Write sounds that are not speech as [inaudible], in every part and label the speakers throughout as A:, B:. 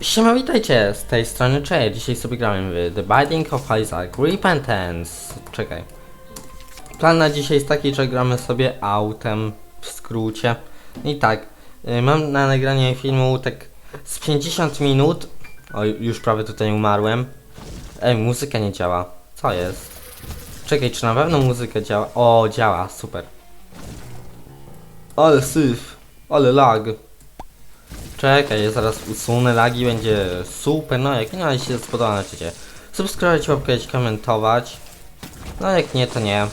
A: Siema, witajcie z tej strony Cześć. Dzisiaj sobie gramy w The Binding of Isaac Repentance. Czekaj. Plan na dzisiaj jest taki, że gramy sobie autem w skrócie. I tak, y, mam na nagranie filmu tak z 50 minut. O, już prawie tutaj umarłem. Ej, muzyka nie działa. Co jest? Czekaj, czy na pewno muzyka działa? O, działa, super. Ale syf, ale lag. Czekaj, zaraz usunę lagi, będzie super, no jak nie, ale się spodoba, naczycie. Subskrybować, łapkać, komentować. No jak nie, to nie.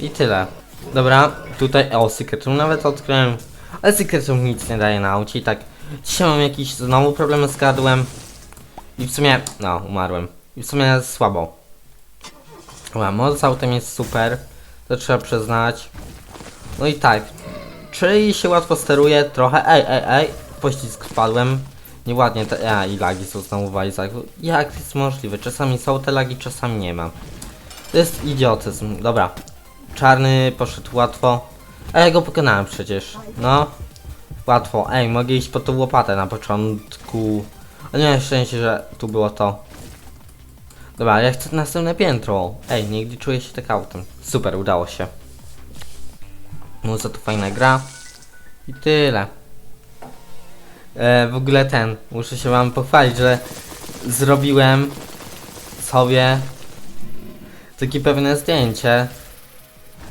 A: I tyle. Dobra, tutaj, o, Secret Room nawet odkryłem. Ale Secret Room nic nie daje na aucie i tak. Dzisiaj mam jakieś znowu problemy z gardłem. I w sumie, no, umarłem. I w sumie słabo. Dobra, moc z autem jest super. To trzeba przyznać. No i tak, Czyli się łatwo steruje trochę. Ej, ej, ej, pościsk wpadłem. Nieładnie te. A, i lagi są znowu w Isaacu. Jak jest możliwe? Czasami są te lagi, czasami nie ma. To jest idiotyzm. Dobra. Czarny poszedł łatwo. A ja go pokonałem przecież. No. Łatwo. Ej, mogę iść po tą łopatę na początku. A nie szczęście, że tu było to. Dobra, ja chcę następne piętro. Ej, nigdy czuję się tak autem. Super, udało się. Muza to fajna gra. I tyle. E, w ogóle ten, muszę się wam pochwalić, że zrobiłem sobie takie pewne zdjęcie.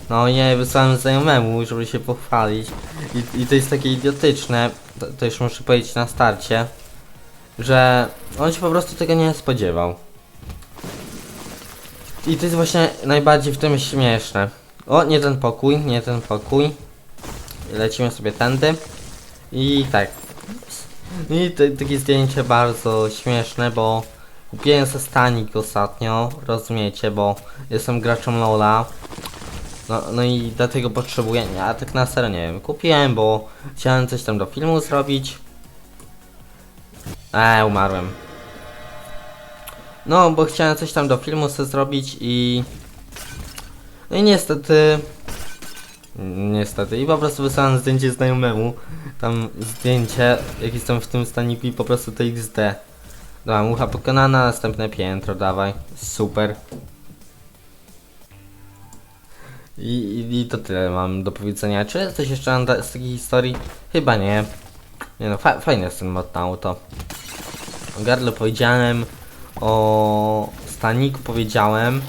A: No je wysłałem znajomemu, żeby się pochwalić. I, i to jest takie idiotyczne, to, to już muszę powiedzieć na starcie, że on się po prostu tego nie spodziewał. I to jest właśnie najbardziej w tym śmieszne. O, nie ten pokój, nie ten pokój. Lecimy sobie tędy. I tak. I takie zdjęcie bardzo śmieszne, bo kupiłem sobie stanik ostatnio, rozumiecie, bo jestem graczem Lola. No, no i dlatego potrzebuję, ja tak na serio nie wiem, kupiłem, bo chciałem coś tam do filmu zrobić. Eee, umarłem. No, bo chciałem coś tam do filmu sobie zrobić i... No i niestety... Niestety. I po prostu wysłałem zdjęcie znajomemu. Tam zdjęcie, jak jestem w tym staniku i po prostu to XD. Dobra, mucha pokonana, następne piętro, dawaj. Super. I, i, I to tyle mam do powiedzenia. Czy coś jeszcze z takiej historii? Chyba nie. Nie no, fa fajny jest ten mod na auto. O gardle powiedziałem, o staniku powiedziałem.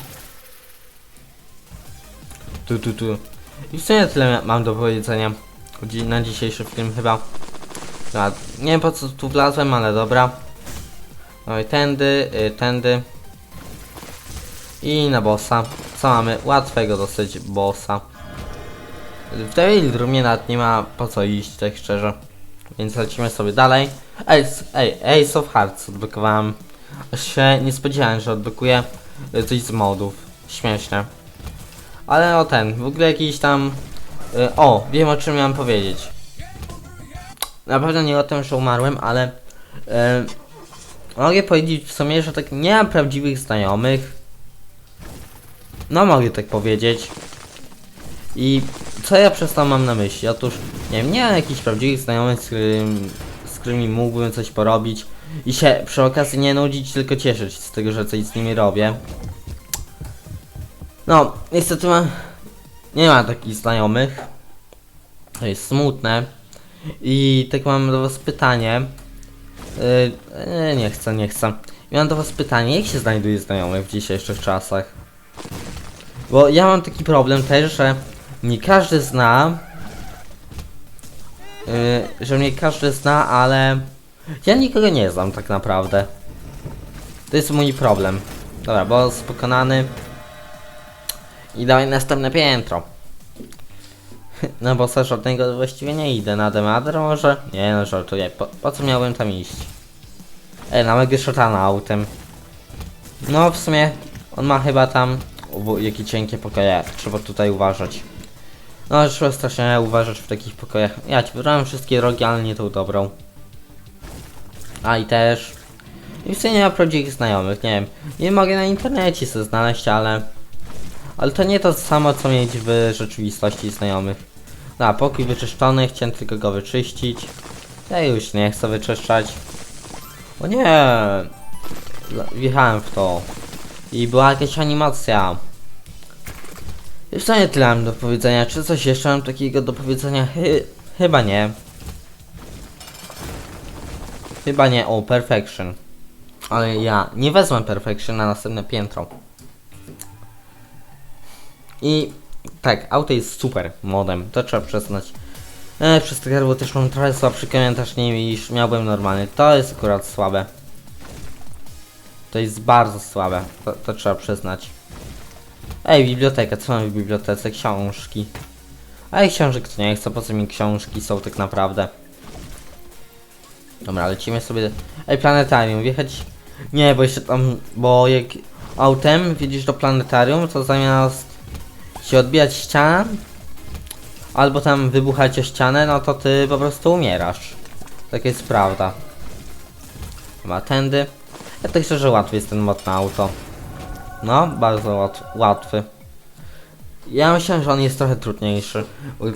A: Tu, tu, tu. I w sumie tyle mam do powiedzenia na dzisiejszy film chyba. Dobra, nie wiem po co tu wlazłem, ale dobra. No i tędy, y, tędy. I na bossa. Co mamy? Łatwego dosyć bossa. W tej roomie nawet nie ma po co iść, tak szczerze. Więc lecimy sobie dalej. Ej, s- ej, Ace of Hearts odblokowałem. Się nie spodziewałem, że odblokuję y, coś z modów. Śmieszne. Ale o ten, w ogóle jakiś tam... Y, o, wiem o czym miałem powiedzieć. Na pewno nie o tym, że umarłem, ale... Y, mogę powiedzieć w sumie, że tak nie mam prawdziwych znajomych. No mogę tak powiedzieć. I co ja przez to mam na myśli? Otóż, nie wiem, nie mam jakichś prawdziwych znajomych, z, którym, z którymi mógłbym coś porobić i się przy okazji nie nudzić, tylko cieszyć z tego, że coś z nimi robię. No, niestety ma, nie ma takich znajomych. To jest smutne. I tak mam do was pytanie. Yy, nie chcę, nie chcę. I mam do was pytanie, jak się znajduje znajomych w dzisiejszych czasach? Bo ja mam taki problem też, że nie każdy zna. Yy, że mnie każdy zna, ale ja nikogo nie znam tak naprawdę. To jest mój problem. Dobra, boss pokonany. I dawaj następne piętro. No bo za żadnego właściwie nie idę na Demader może? Nie no żartuję, po, po co miałbym tam iść? Ej, na mega szatana autem. No w sumie on ma chyba tam o, jakie cienkie pokoje, trzeba tutaj uważać. No trzeba strasznie uważać w takich pokojach. Ja ci wybrałem wszystkie rogi, ale nie tą dobrą. A i też. I w sumie nie ma prawdziwych znajomych, nie wiem. Nie mogę na internecie sobie znaleźć, ale. Ale to nie to samo co mieć w rzeczywistości znajomych. No, pokój wyczyszczony, chciałem tylko go wyczyścić. Ja już nie chcę wyczyszczać. O nie! Wjechałem w to. I była jakaś animacja. Już to nie tyle mam do powiedzenia. Czy coś jeszcze mam takiego do powiedzenia? Chy chyba nie. Chyba nie. O, Perfection. Ale ja nie wezmę Perfection na następne piętro. I tak, auto jest super modem, to trzeba przyznać. E, przez te gardło też mam trochę słabszy komentarz niż miałbym normalny. To jest akurat słabe. To jest bardzo słabe, to, to trzeba przyznać. Ej, biblioteka, co mam w bibliotece? Książki. Ej, książek to nie chcę, po co mi książki są tak naprawdę. Dobra, lecimy sobie. Ej, planetarium, wjechać. Nie, bo jeszcze tam. Bo jak autem wjedziesz do planetarium, to zamiast się odbijać ścianę, albo tam wybuchać o ścianę, no to ty po prostu umierasz. Tak jest prawda. Chyba tędy. Ja to szczerze łatwy jest ten mod na auto. No, bardzo łat łatwy. Ja myślałem, że on jest trochę trudniejszy,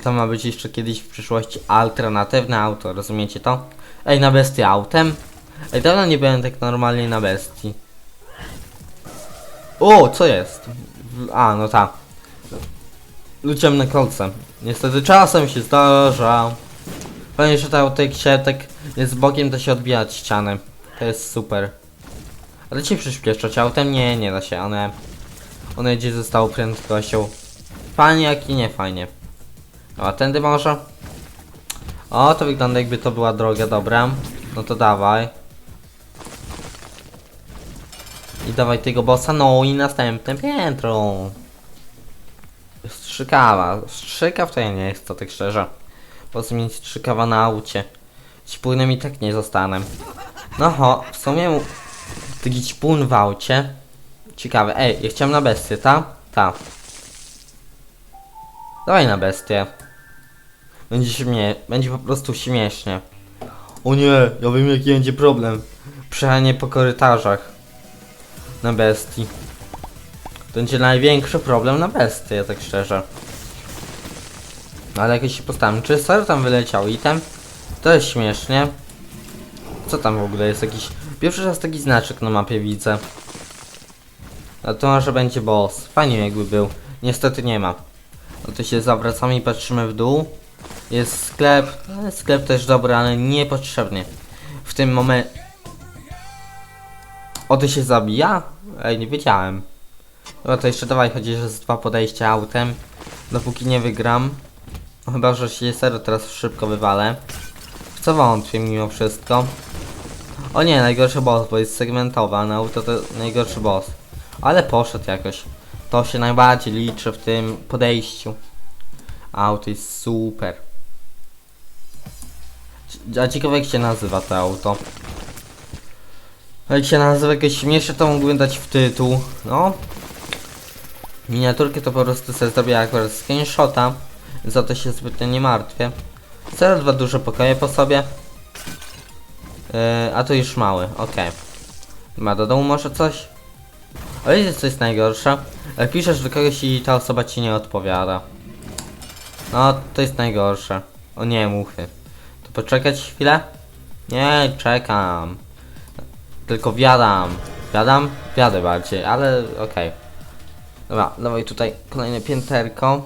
A: to ma być jeszcze kiedyś w przyszłości alternatywne auto, rozumiecie to? Ej, na bestii autem? Ej, dawno nie byłem tak normalnie na bestii. O, co jest? A, no tak. Ciemne kolce. Niestety czasem się zdarza. Fajnie, że auto jak się tak jest bokiem, to się odbija od ściany. To jest super. Ale ci przyspieszać autem? Nie, nie da się. One... One jedzie ze stałą prędkością. Fajnie, jak i nie fajnie. No, a tędy może? O, to wygląda jakby to była droga, dobra. No to dawaj. I dawaj tego bossa, no i następne piętro. Strzykawa. Strzykaw to ja nie chcę, tak szczerze. Po co mieć strzykawa na aucie? Ćpunem i tak nie zostanę. No ho, w sumie taki ćpun w aucie. Ciekawe, ej, ja chciałem na bestię, ta? Ta. Dawaj na bestię. Będzie śmie... będzie po prostu śmiesznie. O nie, ja wiem jaki będzie problem. Przejechanie po korytarzach. Na bestii. Będzie największy problem na bestię, tak szczerze. Ale jakoś się postawiam. Czy serio tam wyleciał item? To jest śmiesznie. Co tam w ogóle jest jakiś... Pierwszy raz taki znaczek na mapie widzę. A to może będzie boss. Fajnie jakby był. Niestety nie ma. No to się zawracamy i patrzymy w dół. Jest sklep. No, Sklep też dobry, ale niepotrzebny. W tym momencie... O, to się zabija? Ej, nie wiedziałem. No to jeszcze dawaj, chociaż jest dwa podejścia autem. Dopóki nie wygram. No, chyba, że się serio teraz szybko wywalę. W co wątpię mimo wszystko. O nie, najgorszy boss, bo jest segmentowany, auto to najgorszy boss. Ale poszedł jakoś. To się najbardziej liczy w tym podejściu. Auto jest super. A ciekawe jak się nazywa to auto. Jak się nazywa jakieś śmieszne to mógłbym dać w tytuł. No. Miniaturkę to po prostu sobie zrobię akurat screenshota. Za to się zbytnio nie martwię. Zero dwa duże pokoje po sobie. Yy, a to już mały, okej. Ma do domu może coś? Ale jest najgorsze? Jak piszesz do kogoś i ta osoba ci nie odpowiada. No, to jest najgorsze. O nie, muchy. To poczekać chwilę? Nie, czekam. Tylko wiadam. Wiadam? Wiadę bardziej, ale okej. Dobra, dawaj tutaj kolejne pięterko.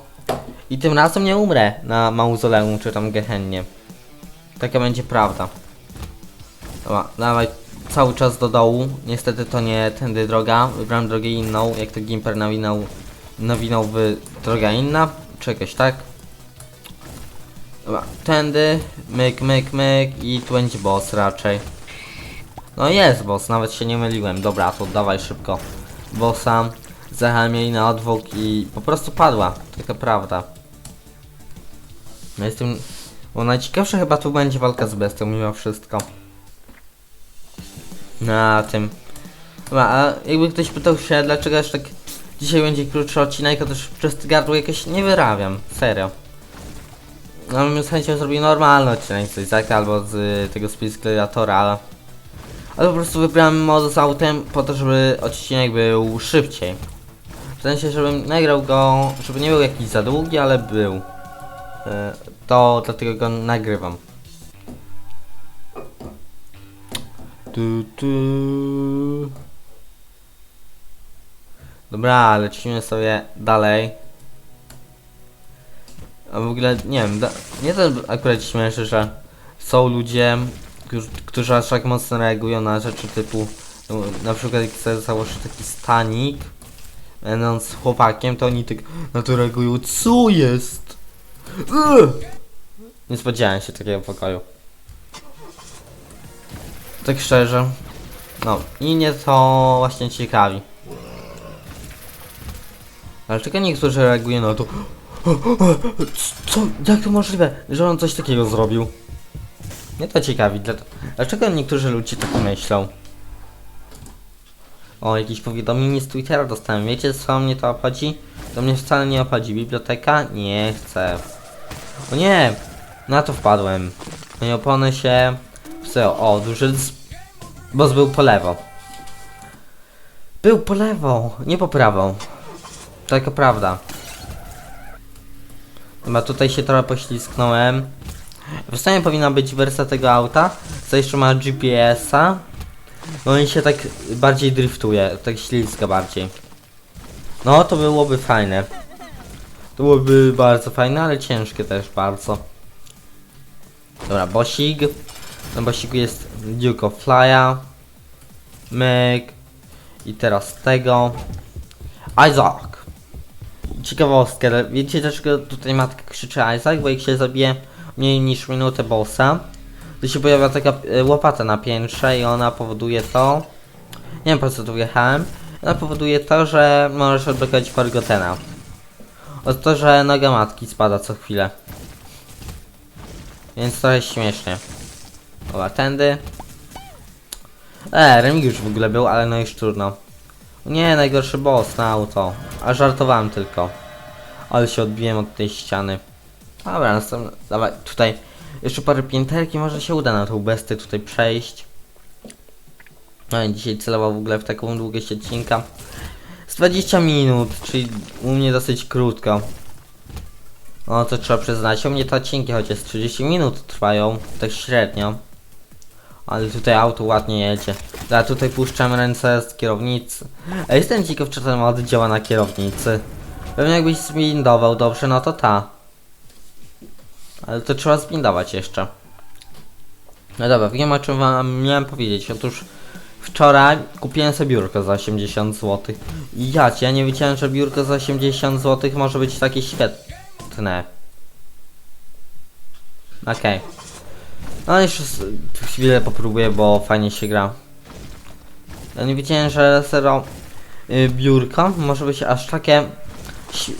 A: I tym razem nie umrę na mauzoleum czy tam gehennie. Taka będzie prawda. Dobra, dawaj cały czas do dołu. Niestety to nie tędy droga. Wybrałem drogę inną, jak to Gimper nawinął, nawinął w droga inna. Czy tak. Dobra, tędy, myk, myk, myk i tu będzie boss raczej. No jest boss, nawet się nie myliłem. Dobra, to dawaj szybko. Bossa, zajechałem jej na odwóg i po prostu padła. Taka prawda. No jestem... Bo najciekawsze chyba tu będzie walka z bestią mimo wszystko. Na tym. Dobra, a jakby ktoś pytał się, dlaczego aż tak dzisiaj będzie krótszy odcinek, to też przez gardło jakoś nie wyrabiam. Serio. No bym z chęcią zrobił normalny odcinek z Isaaca albo z y, tego Space Gladiatora, ale... Ale po prostu wybrałem mod z autem po to, żeby odcinek był szybciej. Sensie, żebym nagrał go, żeby nie był jakiś za długi, ale był. Y, to dlatego go nagrywam. Tu, tu. Dobra, lecimy sobie dalej. A w ogóle, nie wiem, da, nie to akurat śmieszy, że są ludzie, którzy, którzy aż tak mocno reagują na rzeczy typu, no, na przykład jak sobie założy taki stanik, będąc chłopakiem, to oni tak na to reagują, co jest? Nie spodziewałem się takiego pokoju. Tak szczerze. No, i mnie to właśnie ciekawi. Dlaczego niektórzy reagują na to? [gasps] Co? Jak to możliwe, że on coś takiego zrobił? Mnie to ciekawi. dla- Dlaczego niektórzy ludzie tak myślą? O, jakieś powiadomienie z Twittera dostałem. Wiecie co mnie to obchodzi? To mnie wcale nie obchodzi. Biblioteka? Nie chcę. O nie! Na to wpadłem. Moje opony się... Psy, o, duży... Boss był po lewo. Był po lewo, nie po prawo. Taka prawda. Chyba tutaj się trochę poślizgnąłem. W stanie powinna być wersja tego auta, co jeszcze ma GPS-a. No i się tak bardziej driftuje, tak ślizga bardziej. No to byłoby fajne. To byłoby bardzo fajne, ale ciężkie też bardzo. Dobra, bosik. Na bosiku jest Duke of Flya. Myk. I teraz tego. Isaac. Ciekawostka, ale wiecie dlaczego tutaj matka krzyczy Isaac? Bo jak się zabije mniej niż minutę bossa, to się pojawia taka e, łopata na piętrze i ona powoduje to... Nie wiem po co tu wjechałem. Ona powoduje to, że możesz odblokować Forgotena. O to, że noga matki spada co chwilę. Więc to jest śmiesznie. Dobra, tędy. E, Remigiusz w ogóle był, ale no już trudno. Nie, najgorszy boss na auto. A żartowałem tylko. Ale się odbiłem od tej ściany. Dobra, następny. Dawaj, tutaj. Jeszcze parę pięterki, może się uda na tą bestię tutaj przejść. No i dzisiaj celował w ogóle w taką długość odcinka. Z 20 minut, czyli u mnie dosyć krótko. No to trzeba przyznać, u mnie te odcinki chociaż 30 minut trwają, tak średnio. Ale tutaj auto ładnie jedzie. Ja tutaj puszczam ręce z kierownicy. A jestem ciekaw, czy ten mod działa na kierownicy. Pewnie jakbyś zbindował dobrze, no to ta. Ale to trzeba zbindować jeszcze. No dobra, wiem o czym wam miałem powiedzieć. Otóż wczoraj kupiłem sobie biurko za 80 zł. I ja, ja nie wiedziałem, że biurko za 80 zł może być takie świetne. Okej. No jeszcze chwilę popróbuję, bo fajnie się gra. Ja nie wiedziałem, że zero y, biurko może być aż takie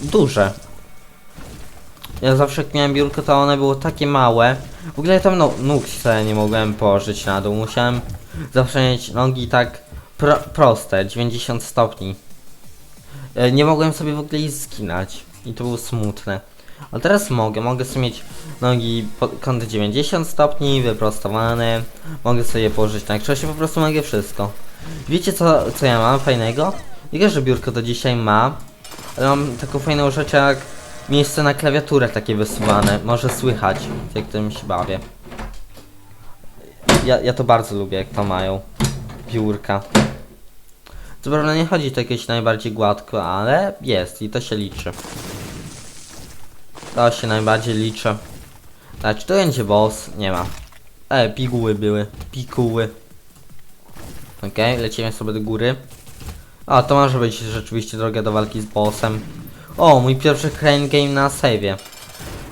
A: duże. Ja zawsze jak miałem biurko, to one było takie małe. W ogóle tam no, nóg sobie nie mogłem położyć na dół. Musiałem zawsze mieć nogi tak pro, proste, 90 stopni. E, Nie mogłem sobie w ogóle ich zginać. I to było smutne. A teraz mogę, mogę sobie mieć nogi pod kąt 90 stopni, wyprostowane. Mogę sobie położyć na krześle, po prostu mogę wszystko. Wiecie co, co ja mam fajnego? Nie że biurko to dzisiaj ma, ale mam taką fajną rzecz jak miejsce na klawiaturę takie wysuwane. Może słychać, jak tym się bawię. Ja, ja to bardzo lubię, jak to mają. Biurka. Co prawda nie chodzi to jakieś najbardziej gładko, ale jest i to się liczy. To się najbardziej liczy. A czy to będzie boss? Nie ma. E, piguły były. Pikuły. Okej, lecimy sobie do góry. O, to może być rzeczywiście droga do walki z bossem. O, mój pierwszy crane game na save'ie.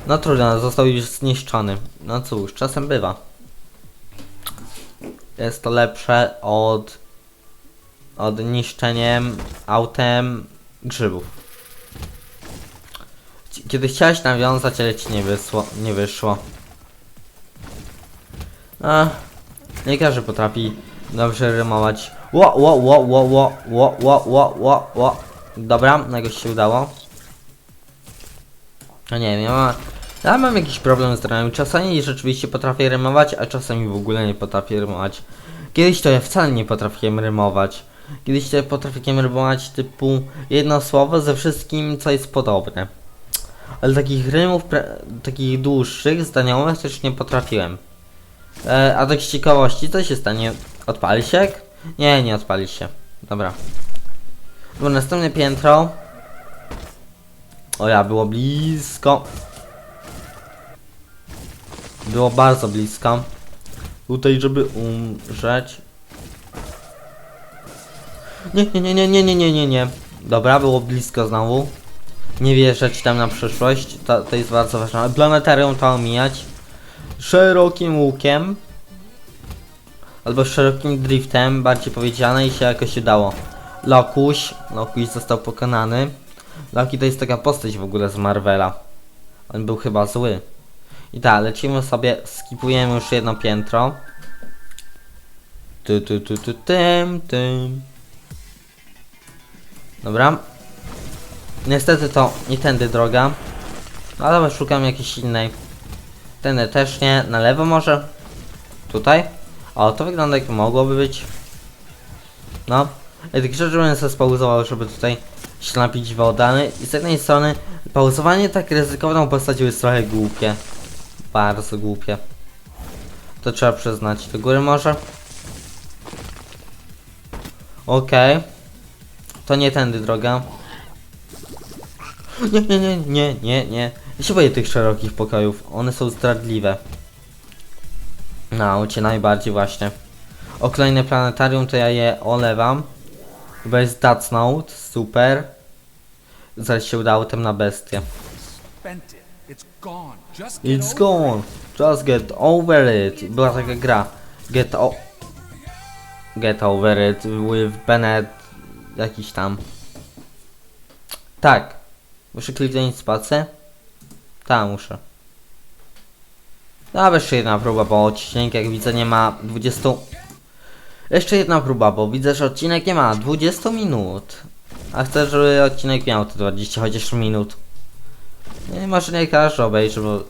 A: No trudno, został już zniszczony. No cóż, czasem bywa. Jest to lepsze od... od niszczeniem autem grzybów. Kiedy chciałeś nawiązać, ale ci nie wysło, nie wyszło. Nie każdy potrafi dobrze rymować. Ło, ło, ło, ło, ło, ło, ło, ło, ło. Dobra, jakoś się udało. No nie wiem, ja mam, ja mam jakiś problem z rymem. Czasami rzeczywiście potrafię rymować, a czasami w ogóle nie potrafię rymować. Kiedyś to ja wcale nie potrafiłem rymować. Kiedyś to ja potrafiłem rymować typu jedno słowo ze wszystkim, co jest podobne. Ale takich rymów, takich dłuższych, zdaniowych też nie potrafiłem. E, a tak z ciekawości, co się stanie? Odpali się? Nie, nie odpali się. Dobra. Było następne piętro. O ja, było blisko. Było bardzo blisko. Tutaj, żeby umrzeć. Nie, nie, nie, nie, nie, nie, nie, nie, nie. Dobra, było blisko znowu. Nie wjeżdżać tam na przyszłość. To, to jest bardzo ważne. Planetarium to omijać. Szerokim łukiem. Albo szerokim driftem, bardziej powiedziane i się jakoś udało. Lokuś. Lokuś został pokonany. Loki to jest taka postać w ogóle z Marvela. On był chyba zły. I tak, lecimy sobie, skipujemy już jedno piętro. Tu, tu, tu, tu, tym, tym. Dobra. Niestety to nie tędy droga. No ale szukam jakiejś innej. Tędy też nie. Na lewo może? Tutaj? O, to wygląda jak mogłoby być. No. Ja tak szczerze bym sobie żeby tutaj ślepić wodę. I z jednej strony pauzowanie tak ryzykowną postacią jest trochę głupie. Bardzo głupie. To trzeba przyznać. Do góry może? Okej. To nie tędy droga. Nie, nie, nie, nie, nie, nie. Ja się boję tych szerokich pokojów. One są zdradliwe. Na aucie najbardziej właśnie. O kolejne planetarium to ja je olewam. Bo jest Note, super. Zaraz się udało tym na bestię.
B: It's gone. Just get over
A: it. Była taka gra. Get o... Get over it with Bennett... Jakiś tam. Tak. Muszę kliknąć spację? Tak, muszę. Dobra, jeszcze jedna próba, bo odcinek jak widzę nie ma 20... Jeszcze jedna próba, bo widzę, że odcinek nie ma 20 minut. A chcę, żeby odcinek miał te 20 chociaż minut. Nie, może nie każdy obejrzy, bo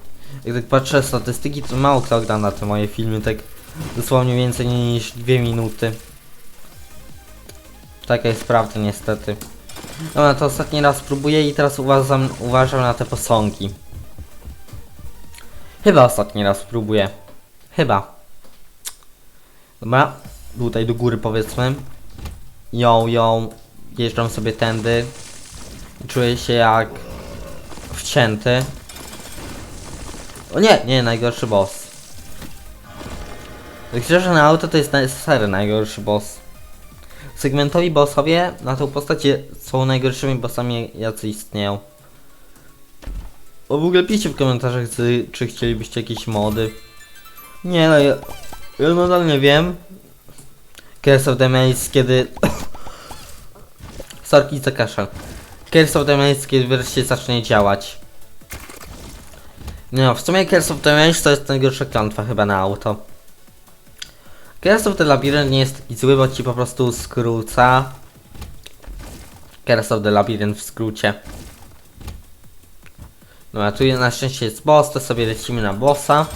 A: jak tak patrzę statystyki, to mało kto ogląda te moje filmy, tak dosłownie więcej niż 2 minuty. Taka jest prawda niestety. Dobra, to ostatni raz spróbuję i teraz uważam, uważam na te posągi. Chyba ostatni raz spróbuję. Chyba. Dobra, tutaj do góry powiedzmy. Ją, ją, jeżdżam sobie tędy. Czuję się jak wcięty. O nie, nie, najgorszy boss. Szczerze na auto to jest na- sery najgorszy boss. Segmentowi bossowie na tą postać są najgorszymi bossami jacy istnieją. O w ogóle piszcie w komentarzach czy, czy chcielibyście jakieś mody. Nie no, ja, ja nadal nie wiem. Curse of the Maze kiedy... Sorki za kaszel. Curse of the kiedy wreszcie zacznie działać. No, w sumie Curse of the Maze to jest najgorsza klątwa chyba na auto. Curse of the Labyrinth nie jest taki zły, bo ci po prostu skróca. Curse of the Labyrinth w skrócie. No a tu na szczęście jest boss, to sobie lecimy na bossa.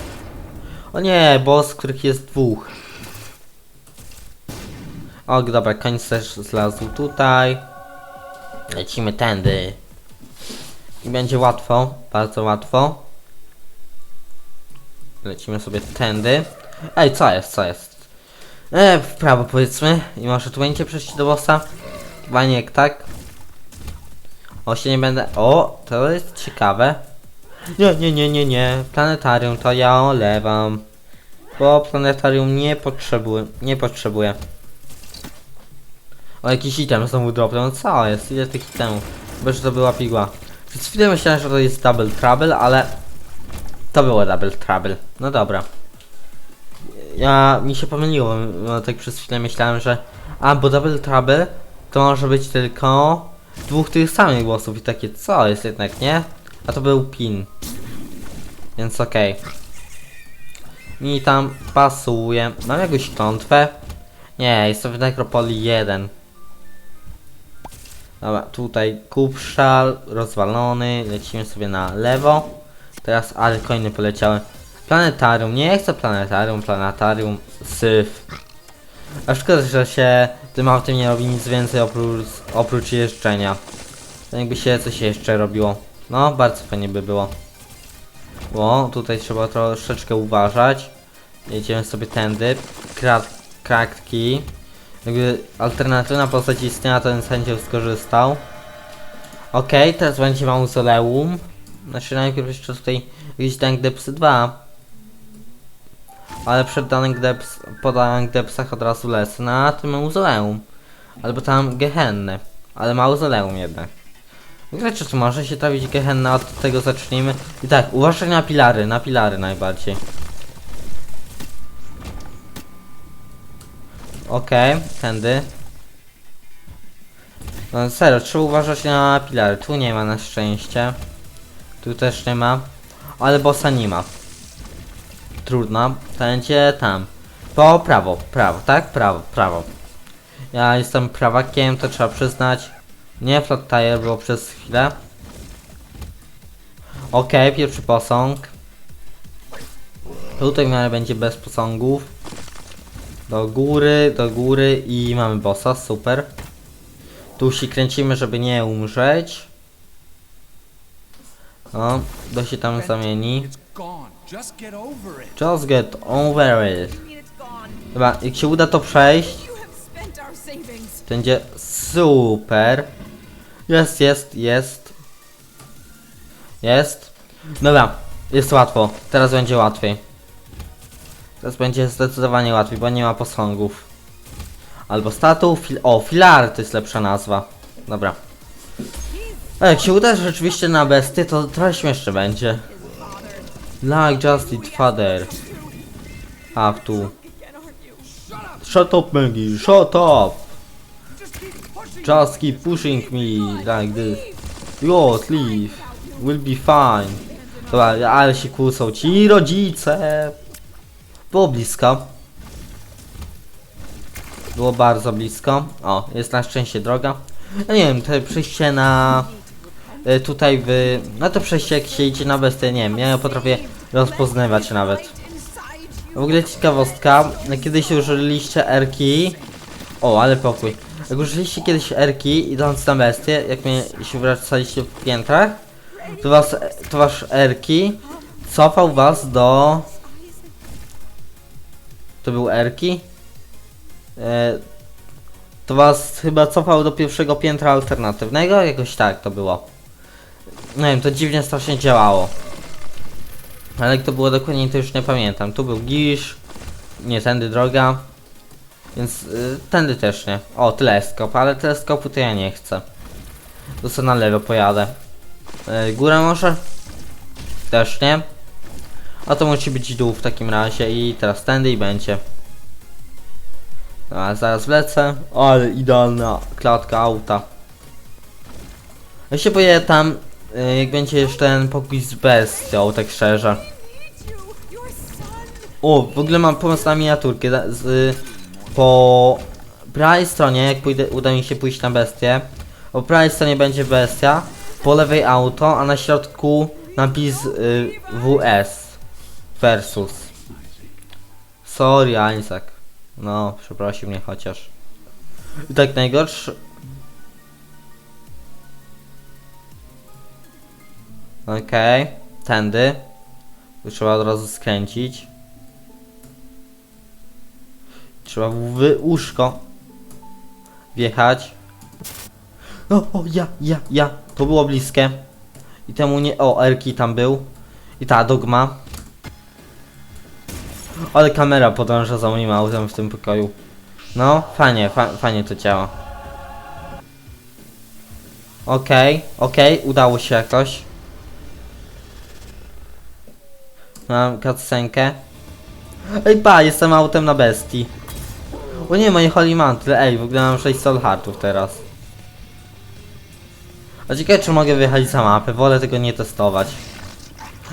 A: O nie, boss, których jest dwóch. O, dobra, końc też zlazł tutaj. Lecimy tędy. I będzie łatwo, bardzo łatwo. Lecimy sobie tędy. Ej, co jest, co jest? E, w prawo powiedzmy. I może tu będzie przejść do bossa? Chyba nie, tak? O, się nie będę... O, to jest ciekawe. Nie, nie, nie, nie, nie. Planetarium to ja olewam. Bo planetarium nie potrzebuję. Nie potrzebuję. O, jakiś item znowu dropnął. Co jest? Ile tych itemów? Bo że to była pigła. Przez chwilę myślałem, że to jest Double Trouble, ale... To było Double Trouble. No dobra. Ja... Mi się pomyliło. No, tak przez chwilę myślałem, że... A, bo Double Trouble to może być tylko... Dwóch tych samych głosów i takie co jest jednak, nie? A to był pin. Więc okej. Mi tam pasuje. Mam jakąś klątwę? Nie, jestem w Necropolii 1. Dobra, tutaj kupszal rozwalony, lecimy sobie na lewo. Teraz ale coiny poleciały. Planetarium, nie chcę planetarium, planetarium, syf. A szkoda, że się tym autem nie robi nic więcej oprócz, oprócz jeżdżenia. To jakby się coś jeszcze robiło. No, bardzo fajnie by było. Bo tutaj trzeba troszeczkę uważać. Jedziemy sobie tędy. Krat, kratki. Jakby alternatywna postać istniała, to bym z chęcią skorzystał. Okej, teraz będzie mauzoleum. Znaczy najpierw jeszcze tutaj jakiś Dank Depsy 2. Ale przed Dank Deps, po Dank Depsach od razu lecę na tym mauzoleum. Albo tam Gehennę. Ale mauzoleum jednak. Grać czy tu może się trafić Gehenna, od tego zacznijmy. I tak, uważaj na pilary, na pilary najbardziej. Okej, tędy. No serio, trzeba uważać na pilary. Tu nie ma na szczęście. Tu też nie ma. Ale bossa nie ma. Trudno. Będzie tam. Po prawo, prawo, tak? Prawo, prawo. Ja jestem prawakiem, to trzeba przyznać. Nie flat tire było przez chwilę. Okej, pierwszy posąg. Tutaj w miarę będzie bez posągów. Do góry, do góry i mamy bossa, super. Tu się kręcimy, żeby nie umrzeć. O, to się tam zamieni.
B: Just get over it.
A: Dobra, jak się uda to przejść, będzie super. Jest, jest, jest. Jest. Dobra, jest łatwo. Teraz będzie łatwiej. Teraz będzie zdecydowanie łatwiej, bo nie ma posągów. Albo statu, o, filary to jest lepsza nazwa. Dobra. A jak się uda rzeczywiście na bestie, to trochę śmieszne będzie. Like just it father.
C: Aren't you?
A: Shut up, Maggie, shut up!
B: Just keep pushing.
A: Me like this. Yo, leave. We'll be fine. Dobra, ale się kłócą ci rodzice. Było blisko. Było bardzo blisko. O, jest na szczęście droga. Ja nie wiem, to przejście na... y, Tutaj w... No to przejście jak się idzie na bestię, nie wiem, ja ją potrafię rozpoznawać nawet. W ogóle ciekawostka, kiedyś użyliście erki. O, ale pokój. Jak użyliście kiedyś erki idąc na bestię, jak mnie się wracaliście w piętrach, to was, to wasz erki cofał was do... To był erki? E, to was chyba cofał do pierwszego piętra alternatywnego? Jakoś tak to było. Nie wiem, to dziwnie strasznie działało. Ale jak to było dokładnie, to już nie pamiętam. Tu był Gisz, nie tędy droga, więc y, tędy też nie. O, teleskop, ale teleskopu to ja nie chcę. To co na lewo pojadę. Y, górę może? Też nie. A to musi być dół w takim razie i teraz tędy i będzie. A zaraz wlecę. O, ale idealna klatka auta. Ja się boję tam, y, jak będzie jeszcze ten pokój z bestią, tak szczerze. O, w ogóle mam pomysł na miniaturkę. Z, po prawej stronie, jak pójdę, uda mi się pójść na bestię, po prawej stronie będzie bestia, po lewej auto, a na środku napis y, WS versus. Sorry, Isaac. No, przeprosił mnie chociaż. I tak najgorsze. Okej, tędy. Tu trzeba od razu skręcić. Trzeba w łóżko wjechać. O, o, ja, ja, ja. To było bliskie. I temu nie... O, Erki tam był. I ta dogma. Ale kamera podąża za moim autem w tym pokoju. No, fajnie, fa fajnie to działa. Okej, okej, udało się jakoś. Mam cutscenkę. Ej, pa, jestem autem na bestii. O nie, moje Holy Mantle, ej, w ogóle mam 6 soul heartów teraz. A ciekawe, czy mogę wyjechać za mapę, wolę tego nie testować.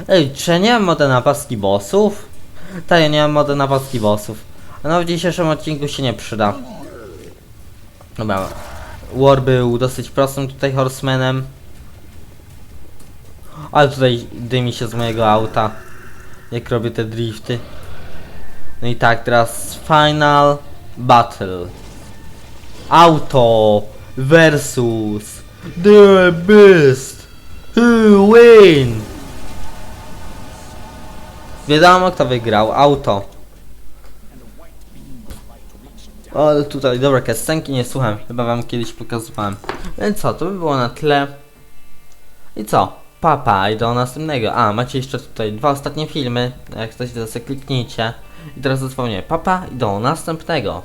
A: Ej, czy nie mam mody na paski bossów? Tak, ja nie mam mody na paski bossów. No w dzisiejszym odcinku się nie przyda. Dobra. War był dosyć prostym tutaj horsemanem. Ale tutaj dymi się z mojego auta. Jak robię te drifty. No i tak, teraz final battle. Auto versus the best. Who win? Wiadomo kto wygrał, auto. O, ale tutaj, dobra, kastenki nie słucham, chyba wam kiedyś pokazywałem. No Więc co, to by było na tle. I co? Papa pa, i do następnego. A, macie jeszcze tutaj dwa ostatnie filmy, jak chcecie to kliknijcie. I teraz zadzwonię, papa i do następnego.